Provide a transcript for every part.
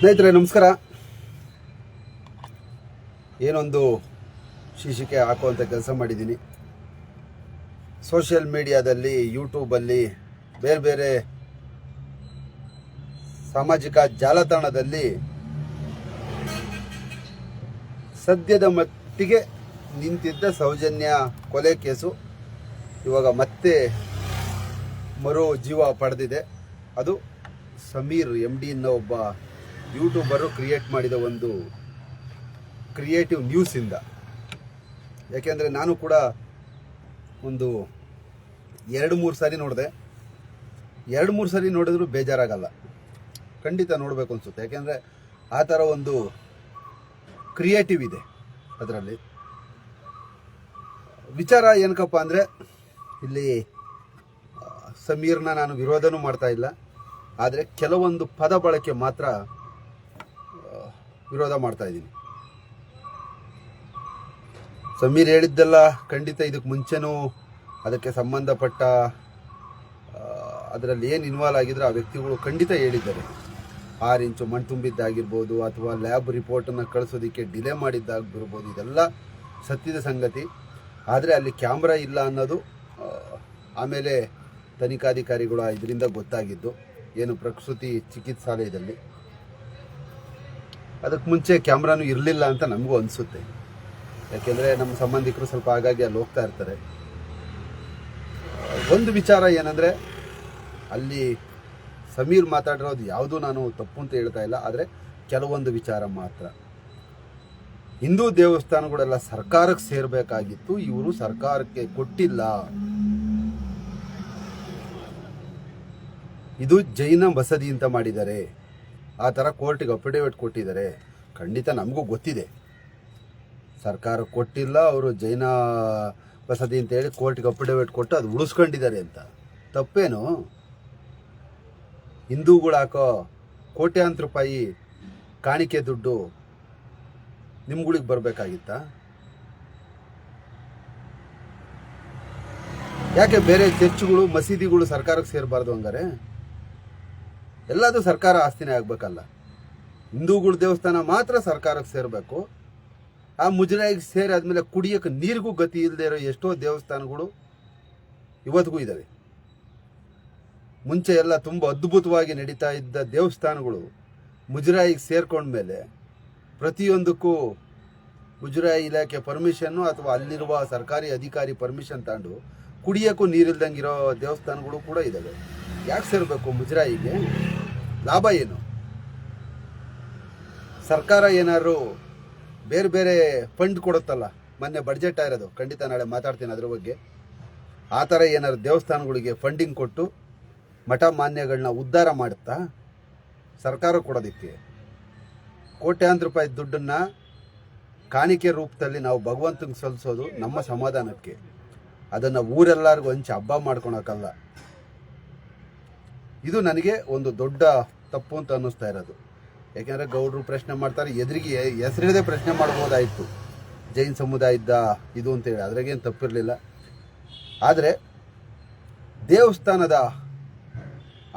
ಸ್ನೇಹಿತರೆ, ನಮಸ್ಕಾರ. ಏನೊಂದು ಶೀರ್ಷಿಕೆ ಹಾಕುವಂಥ ಕೆಲಸ ಮಾಡಿದ್ದೀನಿ. ಸೋಷಿಯಲ್ ಮೀಡಿಯಾದಲ್ಲಿ ಯೂಟ್ಯೂಬಲ್ಲಿ ಬೇರೆ ಬೇರೆ ಸಾಮಾಜಿಕ ಜಾಲತಾಣದಲ್ಲಿ ಸದ್ಯದ ಮಟ್ಟಿಗೆ ನಿಂತಿದ್ದ ಸೌಜನ್ಯ ಕೊಲೆ ಕೇಸು ಇವಾಗ ಮತ್ತೆ ಮರು ಜೀವ ಪಡೆದಿದೆ. ಅದು ಸಮೀರ್ ಎಂ ಡಿ ಒಬ್ಬ ಯೂಟ್ಯೂಬರು ಕ್ರಿಯೇಟ್ ಮಾಡಿದ ಒಂದು ಕ್ರಿಯೇಟಿವ್ ನ್ಯೂಸಿಂದ ಯಾಕೆಂದರೆ ನಾನು ಕೂಡ ಒಂದು ಎರಡು ಮೂರು ಸಾರಿ ನೋಡಿದೆ. ಎರಡು ಮೂರು ಸಾರಿ ನೋಡಿದ್ರು ಬೇಜಾರಾಗಲ್ಲ. ಖಂಡಿತ ನೋಡಬೇಕು ಅನಿಸುತ್ತೆ. ಯಾಕೆಂದರೆ ಆ ಥರ ಒಂದು ಕ್ರಿಯೇಟಿವ್ ಇದೆ ಅದರಲ್ಲಿ. ವಿಚಾರ ಏನಕ್ಕಪ್ಪ ಅಂದರೆ, ಇಲ್ಲಿ ಸಮೀರ್ನ ನಾನು ವಿರೋಧನೂ ಮಾಡ್ತಾ ಇಲ್ಲ. ಆದರೆ ಕೆಲವೊಂದು ಪದ ಬಳಕೆ ಮಾತ್ರ ವಿರೋಧ ಮಾಡ್ತಾ ಇದ್ದೀನಿ. ಸಮೀರ್ ಹೇಳಿದ್ದೆಲ್ಲ ಖಂಡಿತ ಇದಕ್ಕೆ ಮುಂಚೆನೂ ಅದಕ್ಕೆ ಸಂಬಂಧಪಟ್ಟ ಅದರಲ್ಲಿ ಏನು ಇನ್ವಾಲ್ವ್ ಆಗಿದ್ರೆ ಆ ವ್ಯಕ್ತಿಗಳು ಖಂಡಿತ ಹೇಳಿದ್ದಾರೆ. ಆರು ಇಂಚು ಮಣ್ಣು ತುಂಬಿದ್ದಾಗಿರ್ಬೋದು ಅಥವಾ ಲ್ಯಾಬ್ ರಿಪೋರ್ಟನ್ನು ಕಳಿಸೋದಕ್ಕೆ ಡಿಲೇ ಮಾಡಿದ್ದಾಗಿರ್ಬೋದು, ಇದೆಲ್ಲ ಸತ್ಯದ ಸಂಗತಿ. ಆದರೆ ಅಲ್ಲಿ ಕ್ಯಾಮ್ರಾ ಇಲ್ಲ ಅನ್ನೋದು ಆಮೇಲೆ ತನಿಖಾಧಿಕಾರಿಗಳು ಇದರಿಂದ ಗೊತ್ತಾಗಿದ್ದು. ಏನು ಪ್ರಕೃತಿ ಚಿಕಿತ್ಸಾಲಯದಲ್ಲಿ. ಅದಕ್ಕೆ ಮುಂಚೆ ಕ್ಯಾಮ್ರಾನು ಇರಲಿಲ್ಲ ಅಂತ ನಮಗೂ ಅನಿಸುತ್ತೆ. ಯಾಕೆಂದರೆ ನಮ್ಮ ಸಂಬಂಧಿಕರು ಸ್ವಲ್ಪ ಆಗಾಗ್ಗೆ ಅಲ್ಲಿ ಹೋಗ್ತಾ ಇರ್ತಾರೆ. ಒಂದು ವಿಚಾರ ಏನಂದರೆ, ಅಲ್ಲಿ ಸಮೀರ್ ಮಾತಾಡಿರೋದು ಯಾವುದೂ ನಾನು ತಪ್ಪು ಅಂತ ಹೇಳ್ತಾ ಇಲ್ಲ, ಆದರೆ ಕೆಲವೊಂದು ವಿಚಾರ ಮಾತ್ರ. ಹಿಂದೂ ದೇವಸ್ಥಾನಗಳೆಲ್ಲ ಸರ್ಕಾರಕ್ಕೆ ಸೇರಬೇಕಾಗಿತ್ತು, ಇವರು ಸರ್ಕಾರಕ್ಕೆ ಕೊಟ್ಟಿಲ್ಲ. ಇದು ಜೈನ ಬಸದಿ ಅಂತ ಮಾಡಿದ್ದಾರೆ. ಆ ಥರ ಕೋರ್ಟಿಗೆ ಅಫಿಡೇವಿಟ್ ಕೊಟ್ಟಿದ್ದಾರೆ. ಖಂಡಿತ ನಮಗೂ ಗೊತ್ತಿದೆ. ಸರ್ಕಾರ ಕೊಟ್ಟಿಲ್ಲ, ಅವರು ಜೈನ ಬಸದಿ ಅಂತೇಳಿ ಕೋರ್ಟಿಗೆ ಅಫಿಡೇವಿಟ್ ಕೊಟ್ಟು ಅದು ಉಳಿಸ್ಕೊಂಡಿದ್ದಾರೆ ಅಂತ. ತಪ್ಪೇನು? ಹಿಂದೂಗಳು ಹಾಕೋ ಕೋಟ್ಯಾಂತರ ರೂಪಾಯಿ ಕಾಣಿಕೆ ದುಡ್ಡು ನಿಮ್ಗಳಿಗೆ ಬರಬೇಕಾಗಿತ್ತಾ? ಯಾಕೆ ಬೇರೆ ಚರ್ಚ್ಗಳು, ಮಸೀದಿಗಳು ಸರ್ಕಾರಕ್ಕೆ ಸೇರಬಾರ್ದು ಹಂಗಾರೆ? ಎಲ್ಲದೂ ಸರ್ಕಾರ ಆಸ್ತಿನೇ ಆಗಬೇಕಲ್ಲ. ಹಿಂದೂಗಳ ದೇವಸ್ಥಾನ ಮಾತ್ರ ಸರ್ಕಾರಕ್ಕೆ ಸೇರಬೇಕು. ಆ ಮುಜರಾಯಿಗೆ ಸೇರಿ ಆದಮೇಲೆ ಕುಡಿಯೋಕೆ ನೀರಿಗೂ ಗತಿ ಇಲ್ಲದೆ ಇರೋ ಎಷ್ಟೋ ದೇವಸ್ಥಾನಗಳು ಇವತ್ತಿಗೂ ಇದ್ದಾವೆ ಮುಂಚೆ ಎಲ್ಲ ತುಂಬ ಅದ್ಭುತವಾಗಿ ನಡೀತಾ ಇದ್ದ ದೇವಸ್ಥಾನಗಳು ಮುಜರಾಯಿಗೆ ಸೇರ್ಕೊಂಡ್ಮೇಲೆ ಪ್ರತಿಯೊಂದಕ್ಕೂ ಮುಜರಾಯಿ ಇಲಾಖೆ ಪರ್ಮಿಷನ್ನು ಅಥವಾ ಅಲ್ಲಿರುವ ಸರ್ಕಾರಿ ಅಧಿಕಾರಿ ಪರ್ಮಿಷನ್ ತಗೊಂಡು ಕುಡಿಯೋಕ್ಕೂ ನೀರಿಲ್ದಂಗಿರೋ ದೇವಸ್ಥಾನಗಳು ಕೂಡ ಇದ್ದಾವೆ ಯಾಕೆ ಸೇರಬೇಕು ಮುಜರಾಯಿಗೆ? ಲಾಭ ಏನು? ಸರ್ಕಾರ ಏನಾದ್ರು ಬೇರೆ ಬೇರೆ ಫಂಡ್ ಕೊಡುತ್ತಲ್ಲ, ಮೊನ್ನೆ ಬಡ್ಜೆಟ್ ಆಗಿರೋದು ಖಂಡಿತ ನಾಳೆ ಮಾತಾಡ್ತೀನಿ ಅದ್ರ ಬಗ್ಗೆ. ಆ ಥರ ಏನಾದ್ರು ದೇವಸ್ಥಾನಗಳಿಗೆ ಫಂಡಿಂಗ್ ಕೊಟ್ಟು ಮಠ ಮಾನ್ಯಗಳನ್ನ ಉದ್ಧಾರ ಮಾಡುತ್ತಾ? ಸರ್ಕಾರ ಕೊಡೋದಕ್ಕೆ. ಕೋಟ್ಯಾಂತರ ರೂಪಾಯಿ ದುಡ್ಡನ್ನು ಕಾಣಿಕೆ ರೂಪದಲ್ಲಿ ನಾವು ಭಗವಂತನಿಗೆ ಸಲ್ಲಿಸೋದು ನಮ್ಮ ಸಮಾಧಾನಕ್ಕೆ. ಅದನ್ನು ಊರೆಲ್ಲರಿಗೂ ಹಂಚಿ ಹಬ್ಬ ಮಾಡ್ಕೊಳಕ್ಕಲ್ಲ. ಇದು ನನಗೆ ಒಂದು ದೊಡ್ಡ ತಪ್ಪು ಅಂತ ಅನ್ನಿಸ್ತಾ ಇರೋದು. ಯಾಕೆಂದರೆ ಗೌಡರು ಪ್ರಶ್ನೆ ಮಾಡ್ತಾರೆ, ಎದುರಿಗೆ ಹೆಸರಿಡದೆ ಪ್ರಶ್ನೆ ಮಾಡ್ಬೋದಾಯಿತು. ಜೈನ್ ಸಮುದಾಯದ ಇದು ಅಂತೇಳಿ ಅದ್ರಾಗೇನು ತಪ್ಪಿರಲಿಲ್ಲ. ಆದರೆ ದೇವಸ್ಥಾನದ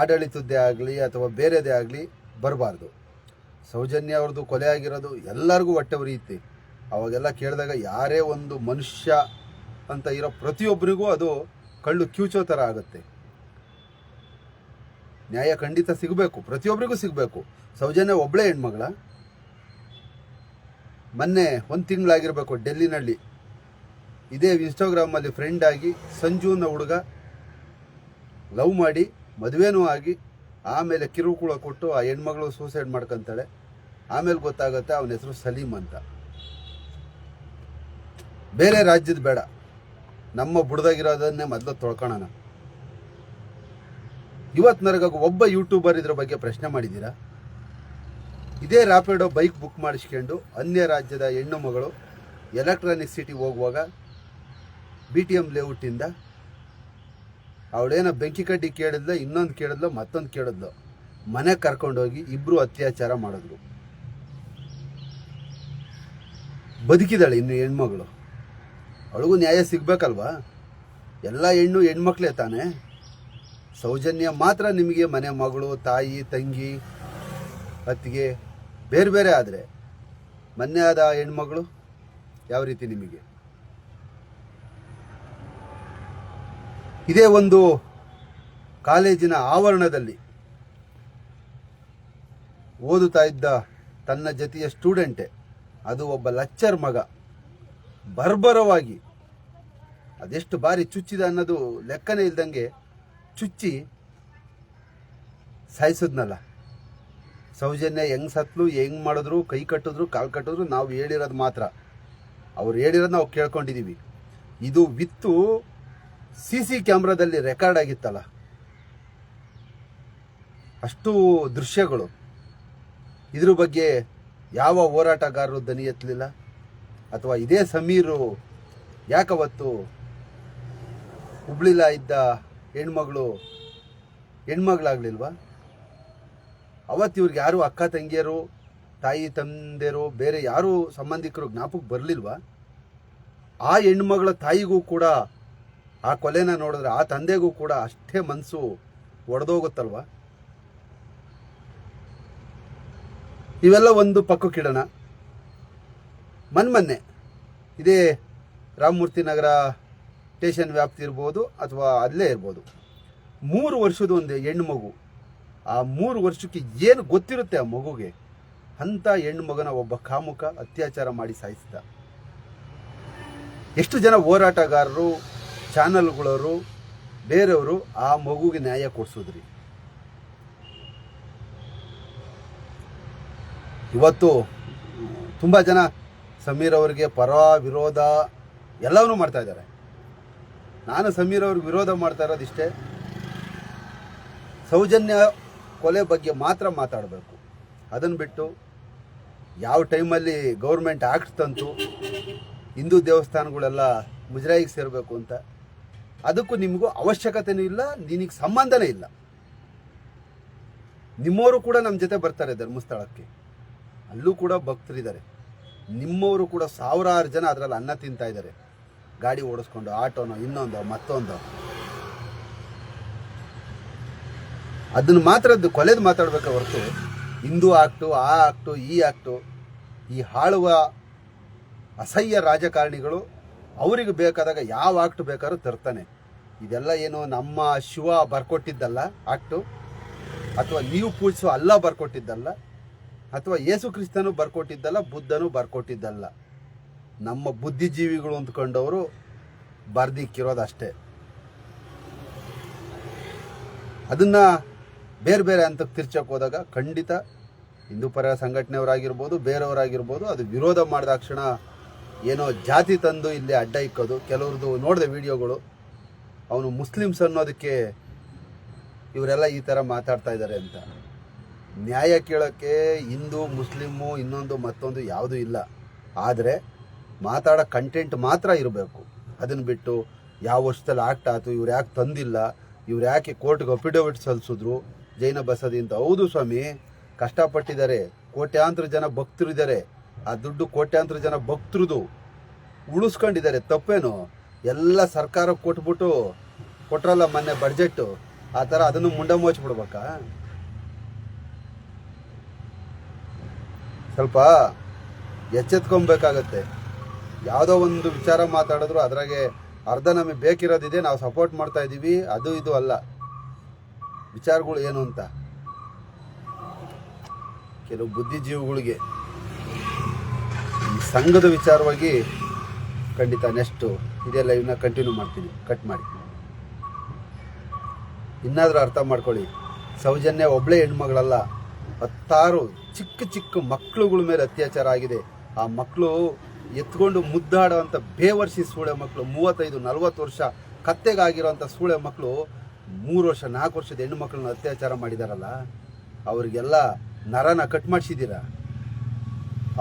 ಆಡಳಿತದ್ದೇ ಆಗಲಿ ಅಥವಾ ಬೇರೆದೇ ಆಗಲಿ ಬರಬಾರ್ದು. ಸೌಜನ್ಯ ಅವ್ರದ್ದು ಕೊಲೆ ಆಗಿರೋದು ಎಲ್ಲರಿಗೂ ಹೊಟ್ಟೆ ಉರಿಯುತ್ತೆ. ಅವಾಗೆಲ್ಲ ಕೇಳಿದಾಗ ಯಾರೇ ಒಂದು ಮನುಷ್ಯ ಅಂತ ಇರೋ ಪ್ರತಿಯೊಬ್ಬರಿಗೂ ಅದು ಕಳ್ಳು ಕ್ಯೂಚೋ ಥರ ಆಗುತ್ತೆ. ನ್ಯಾಯ ಖಂಡಿತ ಸಿಗಬೇಕು, ಪ್ರತಿಯೊಬ್ಬರಿಗೂ ಸಿಗಬೇಕು. ಸೌಜನ್ಯ ಒಬ್ಬಳೇ ಹೆಣ್ಮಗಳ. ಮೊನ್ನೆ ಒಂದು ತಿಂಗಳಾಗಿರಬೇಕು ಡೆಲ್ಲಿನಲ್ಲಿ. ಇದೇ ಇನ್ಸ್ಟಾಗ್ರಾಮಲ್ಲಿ ಫ್ರೆಂಡ್ ಆಗಿ ಸಂಜು ಅನ್ನೋ ಹುಡುಗ ಲವ್ ಮಾಡಿ, ಮದುವೆನೂ ಆಗಿ, ಆಮೇಲೆ ಕಿರುಕುಳ ಕೊಟ್ಟು ಆ ಹೆಣ್ಮಗಳು ಸೂಸೈಡ್ ಮಾಡ್ಕೊಂತಾಳೆ. ಆಮೇಲೆ ಗೊತ್ತಾಗುತ್ತೆ ಅವನ ಹೆಸರು ಸಲೀಮ್ ಅಂತ. ಬೇರೆ ರಾಜ್ಯದ ಬೇಡ. ನಮ್ಮ ಬುಡದಾಗಿರೋದನ್ನೇ ಮೊದಲು ತೊಳ್ಕೊಳ್ಳೋಣ ಇವತ್ತಿನವರೆಗೂ ಒಬ್ಬ ಯೂಟ್ಯೂಬರ್ ಇದ್ರ ಬಗ್ಗೆ ಪ್ರಶ್ನೆ ಮಾಡಿದ್ದೀರಾ? ಇದೇ ರ್ಯಾಪಿಡೋ ಬೈಕ್ ಬುಕ್ ಮಾಡಿಸ್ಕೊಂಡು ಅನ್ಯ ರಾಜ್ಯದ ಹೆಣ್ಣು ಮಗಳು ಎಲೆಕ್ಟ್ರಾನಿಕ್ ಸಿಟಿ ಹೋಗುವಾಗ ಬಿ ಟಿ ಎಂ ಲೇಔಟಿಂದ ಅವಳೇನೋ ಬೆಂಕಿ ಕಡ್ಡಿ ಕೇಳಿದ್ಲು, ಇನ್ನೊಂದು ಕೇಳಿದ್ಲು, ಮತ್ತೊಂದು ಕೇಳಿದ್ಲು. ಮನೆ ಕರ್ಕೊಂಡೋಗಿ ಇಬ್ಬರು ಅತ್ಯಾಚಾರ ಮಾಡಿದ್ರು. ಬದುಕಿದಾಳೆ ಇನ್ನು ಹೆಣ್ಮಗಳು. ಅವಳಿಗೂ ನ್ಯಾಯ ಸಿಗ್ಬೇಕಲ್ವಾ? ಎಲ್ಲ ಹೆಣ್ಣು ಹೆಣ್ಮಕ್ಳೇ ತಾನೇ? ಸೌಜನ್ಯ ಮಾತ್ರ ನಿಮಗೆ ಮನೆ ಮಗಳು, ತಾಯಿ, ತಂಗಿ, ಅತ್ತಿಗೆ ಬೇರೆ ಬೇರೆ ಆದರೆ ಮೊನ್ನೆ ಆದ ಹೆಣ್ಮಗಳು ಯಾವ ರೀತಿ ನಿಮಗೆ? ಇದೇ ಒಂದು ಕಾಲೇಜಿನ ಆವರಣದಲ್ಲಿ ಓದುತ್ತಾ ಇದ್ದ ತನ್ನ ಜೊತೆಯ ಸ್ಟೂಡೆಂಟೆ, ಅದು ಒಬ್ಬ ಲಚ್ಚರ್ ಮಗ. ಬರ್ಬರವಾಗಿ ಅದೆಷ್ಟು ಬಾರಿ ಚುಚ್ಚಿದ ಅನ್ನೋದು ಲೆಕ್ಕನೇ ಇಲ್ದಂಗೆ ಚುಚ್ಚಿ ಸಾಯಿಸಿದ್ನಲ್ಲ. ಸೌಜನ್ಯ ಹೆಂಗ್ ಸತ್ಲು, ಹೆಂಗ್ ಮಾಡಿದ್ರು, ಕೈ ಕಟ್ಟಿದ್ರು, ಕಾಲು ಕಟ್ಟಿದ್ರು, ನಾವು ಹೇಳಿರೋದು ಮಾತ್ರ. ಅವ್ರು ಹೇಳಿರೋದು ನಾವು ಕೇಳ್ಕೊಂಡಿದ್ದೀವಿ ಇದು ವಿತ್ತು ಸಿ ಸಿ ಕ್ಯಾಮ್ರಾದಲ್ಲಿ ರೆಕಾರ್ಡ್ ಆಗಿತ್ತಲ್ಲ. ಅಷ್ಟು ದೃಶ್ಯಗಳು. ಇದ್ರ ಬಗ್ಗೆ ಯಾವ ಹೋರಾಟಗಾರರು ದನಿ ಎತ್ತಲಿಲ್ಲ? ಅಥವಾ ಇದೇ ಸಮೀರು ಯಾಕವತ್ತು ಹುಬ್ಳಿಲ ಇದ್ದ ಹೆಣ್ಮಗಳು, ಹೆಣ್ಮಗಳಾಗ್ಲಿಲ್ವಾ? ಅವತ್ತು ಇವ್ರಿಗೆ ಯಾರು ಅಕ್ಕ ತಂಗಿಯರು, ತಾಯಿ ತಂದೆಯರು, ಬೇರೆ ಯಾರು ಸಂಬಂಧಿಕರು ಜ್ಞಾಪಕ ಬರಲಿಲ್ವಾ? ಆ ಹೆಣ್ಮಗಳ ತಾಯಿಗೂ ಕೂಡ, ಆ ಕೊಲೆನ ನೋಡಿದ್ರೆ ಆ ತಂದೆಗೂ ಕೂಡ ಅಷ್ಟೇ ಮನಸ್ಸು ಒಡೆದೋಗುತ್ತಲ್ವ? ಇವೆಲ್ಲ ಒಂದು ಪಕ್ಕಕ್ಕಿಡೋಣ ಮೊನ್ನೆ ಇದೇ ರಾಮಮೂರ್ತಿ ನಗರ ಸ್ಟೇಷನ್ ವ್ಯಾಪ್ತಿ ಇರ್ಬೋದು ಅಥವಾ ಅಲ್ಲೇ ಇರ್ಬೋದು. ಮೂರು ವರ್ಷದ ಒಂದು ಹೆಣ್ಣು ಮಗು. ಆ ಮೂರು ವರ್ಷಕ್ಕೆ ಏನು ಗೊತ್ತಿರುತ್ತೆ ಆ ಮಗುಗೆ? ಅಂಥ ಹೆಣ್ಣು ಮಗನ ಒಬ್ಬ ಕಾಮುಖ ಅತ್ಯಾಚಾರ ಮಾಡಿ ಸಾಯಿಸಿದ. ಎಷ್ಟು ಜನ ಹೋರಾಟಗಾರರು, ಚಾನಲ್ಗಳವರು, ಬೇರೆಯವರು ಆ ಮಗುಗೆ ನ್ಯಾಯ ಕೊಡಿಸಿದ್ರಿ? ಇವತ್ತು ತುಂಬ ಜನ ಸಮೀರ್ ಅವರಿಗೆ ಪರ ವಿರೋಧ ಎಲ್ಲವನ್ನೂ ಮಾಡ್ತಾ ಇದ್ದಾರೆ. ನಾನು ಸಮೀರ್ ಅವ್ರಿಗೆ ವಿರೋಧ ಮಾಡ್ತಾ ಇರೋದಿಷ್ಟೇ ಸೌಜನ್ಯ ಕೊಲೆ ಬಗ್ಗೆ ಮಾತ್ರ ಮಾತಾಡಬೇಕು. ಅದನ್ನು ಬಿಟ್ಟು ಯಾವ ಟೈಮಲ್ಲಿ ಗೌರ್ಮೆಂಟ್ ಆ್ಯಕ್ಟ್ ತಂತು, ಹಿಂದೂ ದೇವಸ್ಥಾನಗಳೆಲ್ಲ ಮುಜರಾಯಿಗೆ ಸೇರಬೇಕು ಅಂತ, ಅದಕ್ಕೂ ನಿಮಗೂ ಅವಶ್ಯಕತೆಯೂ ಇಲ್ಲ, ನಿನಗೆ ಸಂಬಂಧನೇ ಇಲ್ಲ. ನಿಮ್ಮವರು ಕೂಡ ನಮ್ಮ ಜೊತೆ ಬರ್ತಾರೆ ಧರ್ಮಸ್ಥಳಕ್ಕೆ ಅಲ್ಲೂ ಕೂಡ ಭಕ್ತರಿದ್ದಾರೆ. ನಿಮ್ಮವರು ಕೂಡ ಸಾವಿರಾರು ಜನ ಅದರಲ್ಲಿ ಅನ್ನ ತಿಂತಾ ಇದ್ದಾರೆ. ಗಾಡಿ ಓಡಿಸ್ಕೊಂಡು ಆಟೋನೋ ಇನ್ನೊಂದು, ಮತ್ತೊಂದು. ಅದನ್ನು ಮಾತ್ರ ಅದು ಕೊಲೆದು ಮಾತಾಡ್ಬೇಕು ಹೊರತು? ಹಿಂದೂ ಆಕ್ಟು ಆ ಆಕ್ಟು ಈ ಆಕ್ಟು ಈ ಹಾಳುವ ಅಸಹ್ಯ ರಾಜಕಾರಣಿಗಳು ಅವರಿಗೆ ಬೇಕಾದಾಗ ಯಾವ ಆಕ್ಟ್ ಬೇಕಾದ್ರೂ ತರ್ತಾನೆ. ಇದೆಲ್ಲ ಏನು ನಮ್ಮ ಶಿವ ಬರ್ಕೊಟ್ಟಿದ್ದಲ್ಲ ಆಕ್ಟು? ಅಥವಾ ನೀವು ಪೂಜಿಸುವ ಅಲ್ಲ ಬರ್ಕೊಟ್ಟಿದ್ದಲ್ಲ? ಅಥವಾ ಯೇಸು ಕ್ರಿಸ್ತನು ಬರ್ಕೊಟ್ಟಿದ್ದಲ್ಲ, ಬುದ್ಧನು ಬರ್ಕೊಟ್ಟಿದ್ದಲ್ಲ? ನಮ್ಮ ಬುದ್ಧಿಜೀವಿಗಳು ಅಂದ್ಕೊಂಡವರು ಬರ್ದಿಕ್ಕಿರೋದಷ್ಟೇ ಅದನ್ನು ಬೇರೆ ಬೇರೆ ಹಂತಕ್ಕೆ ತಿರ್ಚಕ್ಕೆ ಹೋದಾಗ ಖಂಡಿತ ಹಿಂದೂ ಪರ ಸಂಘಟನೆಯವರಾಗಿರ್ಬೋದು, ಬೇರೆಯವರಾಗಿರ್ಬೋದು, ಅದು ವಿರೋಧ ಮಾಡಿದ ತಕ್ಷಣ ಏನೋ ಜಾತಿ ತಂದು ಇಲ್ಲಿ ಅಡ್ಡ ಇಕ್ಕೋದು. ಕೆಲವ್ರದ್ದು ನೋಡಿದೆ ವಿಡಿಯೋಗಳು, ಅವನು ಮುಸ್ಲಿಮ್ಸ್ ಅನ್ನೋದಕ್ಕೆ ಇವರೆಲ್ಲ ಈ ಥರ ಮಾತಾಡ್ತಾ ಇದ್ದಾರೆ ಅಂತ. ನ್ಯಾಯ ಕೇಳೋಕ್ಕೆ ಹಿಂದೂ, ಮುಸ್ಲಿಮು ಇನ್ನೊಂದು ಮತ್ತೊಂದು ಯಾವುದೂ ಇಲ್ಲ. ಆದರೆ ಮಾತಾಡೋ ಕಂಟೆಂಟ್ ಮಾತ್ರ ಇರಬೇಕು. ಅದನ್ನು ಬಿಟ್ಟು ಯಾವ ವರ್ಷದಲ್ಲಿ ಆಕ್ಟ್ ಆಯ್ತು, ಇವ್ರು ಯಾಕೆ ತಂದಿಲ್ಲ, ಇವ್ರು ಯಾಕೆ ಕೋರ್ಟ್ಗೆ ಅಫಿಡವಿಟ್ ಸಲ್ಲಿಸಿದ್ರು, ಜೈನ ಬಸದಿ ಅಂತ. ಹೌದು ಸ್ವಾಮಿ, ಕಷ್ಟಪಟ್ಟಿದ್ದಾರೆ. ಕೋಟ್ಯಾಂತರ ಜನ ಭಕ್ತರಿದ್ದಾರೆ ಆ ದುಡ್ಡು ಕೋಟ್ಯಾಂತರ ಜನ ಭಕ್ತರದು. ಉಳಿಸ್ಕೊಂಡಿದ್ದಾರೆ. ತಪ್ಪೇನು? ಎಲ್ಲ ಸರ್ಕಾರ ಕೊಟ್ಬಿಟ್ಟು ಕೊಟ್ರಲ್ಲ ಮೊನ್ನೆ ಬಡ್ಜೆಟ್ಟು ಆ ಥರ ಅದನ್ನು ಮುಂಡ ಮೋಚ್ಬಿಡ್ಬೇಕಾ ಸ್ವಲ್ಪ ಎಚ್ಚೆತ್ಕೊಬೇಕಾಗತ್ತೆ. ಯಾವುದೋ ಒಂದು ವಿಚಾರ ಮಾತಾಡಿದ್ರು, ಅದ್ರಾಗೆ ಅರ್ಧ ನಮಗೆ ಬೇಕಿರೋದಿದೆ, ನಾವು ಸಪೋರ್ಟ್ ಮಾಡ್ತಾ ಇದ್ದೀವಿ, ಅದು ಇದು ಅಲ್ಲ. ವಿಚಾರಗಳು ಏನು ಅಂತ? ಕೆಲವು ಬುದ್ಧಿಜೀವಿಗಳಿಗೆ ಈ ಸಂಘದ ವಿಚಾರವಾಗಿ ಖಂಡಿತ ನೆಕ್ಸ್ಟು ಇದೇ ಲೈವ್ನ ಕಂಟಿನ್ಯೂ ಮಾಡ್ತೀನಿ. ಕಟ್ ಮಾಡಿ. ಇನ್ನಾದರೂ ಅರ್ಥ ಮಾಡ್ಕೊಳ್ಳಿ. ಸೌಜನ್ಯ ಒಬ್ಬಳೇ ಹೆಣ್ಮಗಳಲ್ಲ, ಹತ್ತಾರು ಚಿಕ್ಕ ಚಿಕ್ಕ ಮಕ್ಕಳುಗಳ ಮೇಲೆ ಅತ್ಯಾಚಾರ ಆಗಿದೆ. ಆ ಮಕ್ಕಳು ಎತ್ಕೊಂಡು ಮುದ್ದಾಡುವಂಥ ಬೇವರ್ಸಿ ಸೂಳೆ ಮಕ್ಕಳು, ಮೂವತ್ತೈದು, ನಲವತ್ತು ವರ್ಷ ಕತ್ತೆಗಾಗಿರುವಂಥ ಸೂಳೆ ಮಕ್ಕಳು ಮೂರು ವರ್ಷ, ನಾಲ್ಕು ವರ್ಷದ ಹೆಣ್ಣು ಮಕ್ಕಳನ್ನ ಅತ್ಯಾಚಾರ ಮಾಡಿದಾರಲ್ಲ, ಅವರಿಗೆಲ್ಲ ನರನ ಕಟ್ ಮಾಡಿಸಿದ್ದೀರಾ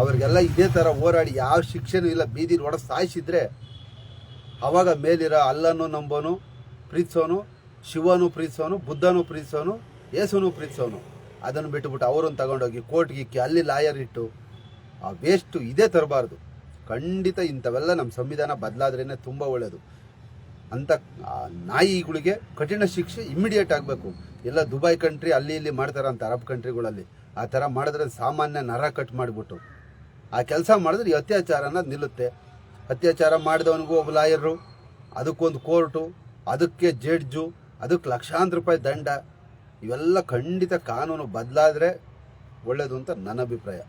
ಅವರಿಗೆಲ್ಲ ಇದೇ ಥರ ಹೋರಾಡಿ, ಯಾವ ಶಿಕ್ಷೆನೂ ಇಲ್ಲ ಬೀದಿ ಒಡ ಸಾಯಿಸಿದ್ರೆ ಅವಾಗ ಮೇಲಿರೋ ಅಲ್ಲನೂ ನಂಬೋನು, ಪ್ರೀತಿಸೋನು, ಶಿವನು ಪ್ರೀತಿಸೋನು, ಬುದ್ಧನು ಪ್ರೀತಿಸೋನು, ಯೇಸುನು ಪ್ರೀತಿಸೋನು, ಅದನ್ನು ಬಿಟ್ಟುಬಿಟ್ಟು ಅವರನ್ನು ತಗೊಂಡೋಗಿ ಕೋರ್ಟ್ಗಿಕ್ಕಿ ಅಲ್ಲಿ ಲಾಯರ್ ಇಟ್ಟು, ಆ ವೇಸ್ಟು ಇದೇ ತರಬಾರ್ದು. ಖಂಡಿತ ಇಂಥವೆಲ್ಲ ನಮ್ಮ ಸಂವಿಧಾನ ಬದಲಾದ್ರೇ ತುಂಬ ಒಳ್ಳೆಯದು ಅಂತ ನಾಯಿಗಳಿಗೆ ಕಠಿಣ ಶಿಕ್ಷೆ ಇಮ್ಮಿಡಿಯೇಟ್ ಆಗಬೇಕು. ಎಲ್ಲ ದುಬೈ ಕಂಟ್ರಿ ಅಲ್ಲಿ ಇಲ್ಲಿ ಮಾಡ್ತಾರೆ ಅಂತ ಅರಬ್ ಕಂಟ್ರಿಗಳಲ್ಲಿ ಆ ಥರ ಮಾಡಿದ್ರೆ ಸಾಮಾನ್ಯ ನರ ಕಟ್ ಮಾಡಿಬಿಟ್ಟು. ಆ ಕೆಲಸ ಮಾಡಿದ್ರೆ ಈ ಅತ್ಯಾಚಾರ ಅನ್ನೋದು ನಿಲ್ಲುತ್ತೆ. ಅತ್ಯಾಚಾರ ಮಾಡಿದವನಿಗೂ ಒಬ್ಬ ಲಾಯರು ಅದಕ್ಕೊಂದು ಕೋರ್ಟು ಅದಕ್ಕೆ ಜಡ್ಜು ಅದಕ್ಕೆ ಲಕ್ಷಾಂತರ ರೂಪಾಯಿ ದಂಡ. ಇವೆಲ್ಲ ಖಂಡಿತ ಕಾನೂನು ಬದಲಾದರೆ ಒಳ್ಳೆಯದು ಅಂತ ನನ್ನ ಅಭಿಪ್ರಾಯ.